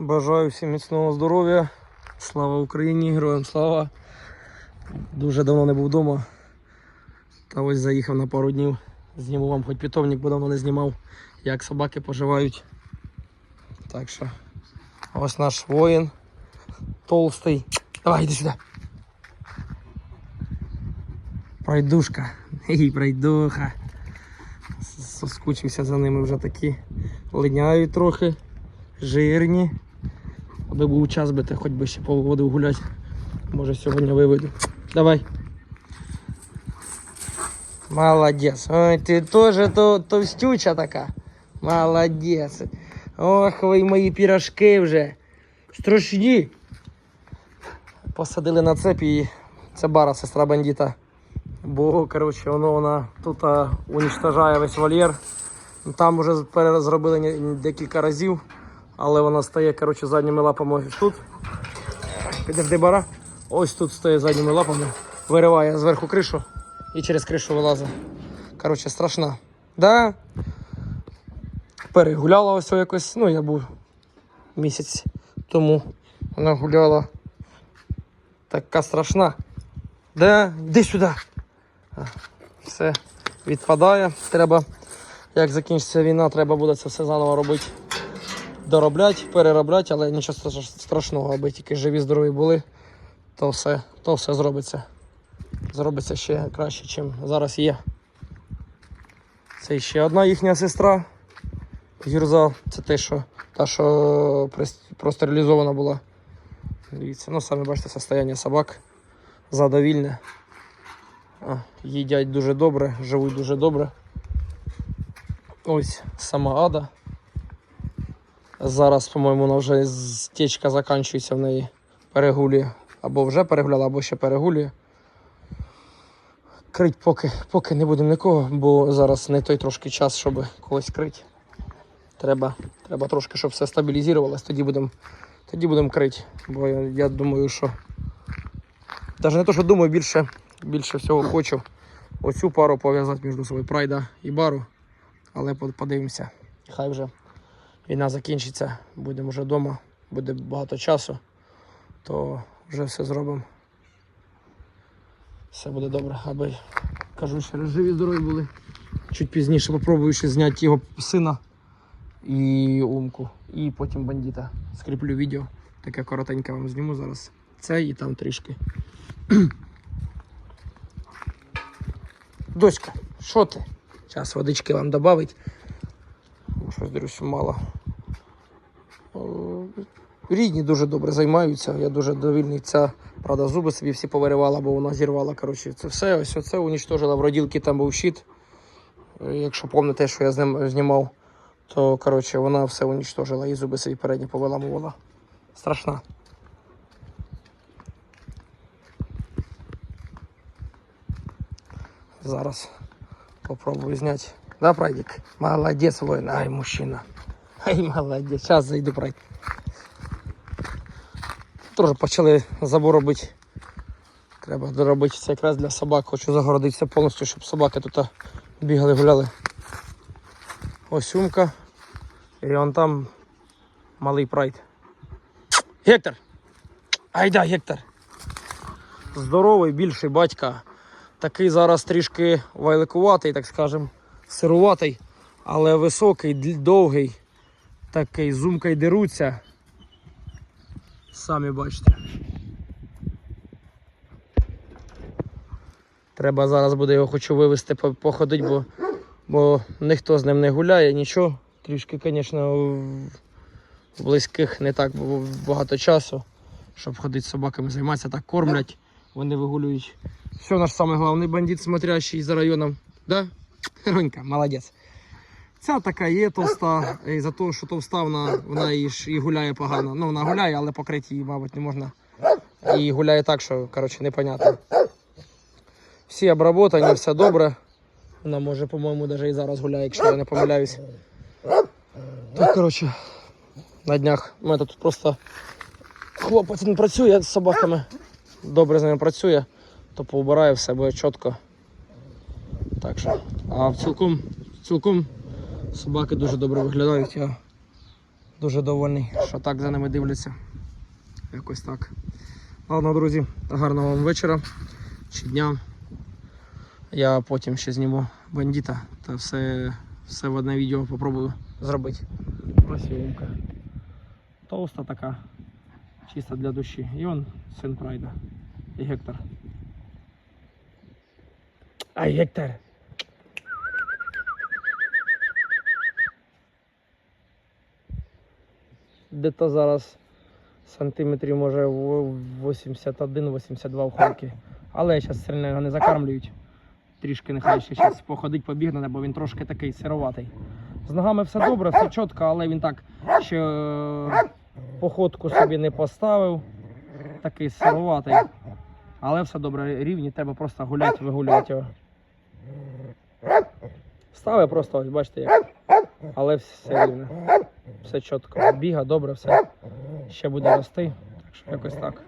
Бажаю всім міцного здоров'я. Слава Україні, героям слава. Дуже давно не був вдома. Та ось заїхав на пару днів. Зніму вам хоч питомник, бо давно не знімав, як собаки поживають. Так що ось наш воїн толстий. Давай, йди сюди. Пройдушка. Ей, пройдуха. Соскучився за ними вже такі. Линяють трохи, жирні. Аби був час би, то хоч би ще поводив гуляти. Може сьогодні виведу. Давай. Молодець. Ой, ти теж то, товстюча така. Молодець. Ох, ви мої пірожки вже. Страшні. Посадили на цепь і це бара, сестра бандита. Бо, коротше, воно вона тут уничтожає весь вольєр. Там вже перезробили ні- декілька разів, але вона стає коротше, задніми лапами ось тут. Підожди бара. Ось тут стає задніми лапами, вириває зверху кришу і через кришу вилазить. Коротше, страшна. Да? Перегуляла ось якось, ну я був місяць тому. Вона гуляла. Така страшна. Да, йди сюди. Все відпадає. Треба, як закінчиться війна, треба буде це все заново робити. Доробляти, переробляти, але нічого страшного, аби тільки живі, здорові були, то все, то все зробиться. Зробиться ще краще, ніж зараз є. Це ще одна їхня сестра. Юрза, це те, що, та, що простерилізована була. Дивіться, ну самі бачите состояння собак задовільне. А, їдять дуже добре, живуть дуже добре. Ось сама ада. Зараз, по-моєму, вона вже з- течка закінчується в неї. Перегулює. Або вже перегуляла, або ще перегулює. Крить поки, поки не будемо нікого, бо зараз не той трошки час, щоб когось крити. Треба, треба трошки, щоб все стабілізувалось, тоді будемо тоді будем крити. Бо я, я думаю, що. Навіть не то, що думаю, більше, більше всього хочу оцю пару пов'язати між собою прайда і бару. Але подивимося. Хай вже війна закінчиться, будемо вже вдома, буде багато часу, то вже все зробимо. Все буде добре, аби кажу, ще раз живі здорові були. Чуть пізніше попробую ще зняти його сина і умку, і потім бандита. Скріплю відео. Таке коротеньке вам зніму зараз. Це і там трішки. Доська, що ти? Зараз водички вам додавить. Щось дивлюсь, мало. О, Рідні дуже добре займаються. Я дуже довільний. Ця, правда, зуби собі всі повиривала, бо вона зірвала. Коротше, це все, ось оце унічтожила. В роділки там був щит. Е, Якщо пам'ятаєте, що я знімав, то коротше, вона все унічтожила і зуби собі передні повиламувала. Страшна. Зараз попробую зняти. Да, прайдик? Молодець, воїн. Ай, мужчина. Ай, молодець. Зараз зайду прайд. Теж почали забор робити. Треба доробити це якраз для собак. Хочу загородитися повністю, щоб собаки тут бігали, гуляли. Ось сумка. І вон там малий прайд. Гектор! Айда, Гектор! Здоровий, більший батька. Такий зараз трішки вайликуватий, так скажем, сируватий, але високий, довгий. Такий, зумка деруться. Самі бачите. Треба зараз буде його хочу вивезти, по- походити, бо, бо ніхто з ним не гуляє, нічого. Трішки, звісно, в- близьких не так багато часу, щоб ходити з собаками, займатися, так кормлять, вони вигулюють. Все, наш самый главный бандит, смотрящий за районом. Да? Ронька, молодець. Ця така є товста, і за те, що товста, вона, вона і, ж- і гуляє погано. Ну, вона гуляє, але покрити її, мабуть, не можна. І гуляє так, що, коротше, непонятно. Всі обработані, все добре. Вона може, по-моєму, навіть і зараз гуляє, якщо я не помиляюсь. Так, коротше, на днях у мене тут просто хлопець не працює з собаками. Добре з ними працює, то поубирає все, буде чітко. Так що. А в цілком, цілком собаки дуже добре виглядають. Я Дуже довольний, що так за ними дивляться. Якось так. Ладно, друзі, гарного вам вечора чи дня. Я потім ще зніму бандита та все, все в одне відео попробую зробити. Красивенька. Толста така, чисто для душі. І он син Прайда. І Гектор. Ай, Гектор! Де-то зараз сантиметрів може 81-82 в холки. Але зараз сильно його не закармлюють. Трішки нехай ще зараз походить, побігне, бо він трошки такий сироватий. З ногами все добре, все чітко, але він так ще е, походку собі не поставив. Такий сироватий. Але все добре, рівні, треба просто гуляти, вигулювати його. Стави просто, ось бачите як. Але все рівне все чітко. Біга, добре, все ще буде рости. Так що якось так.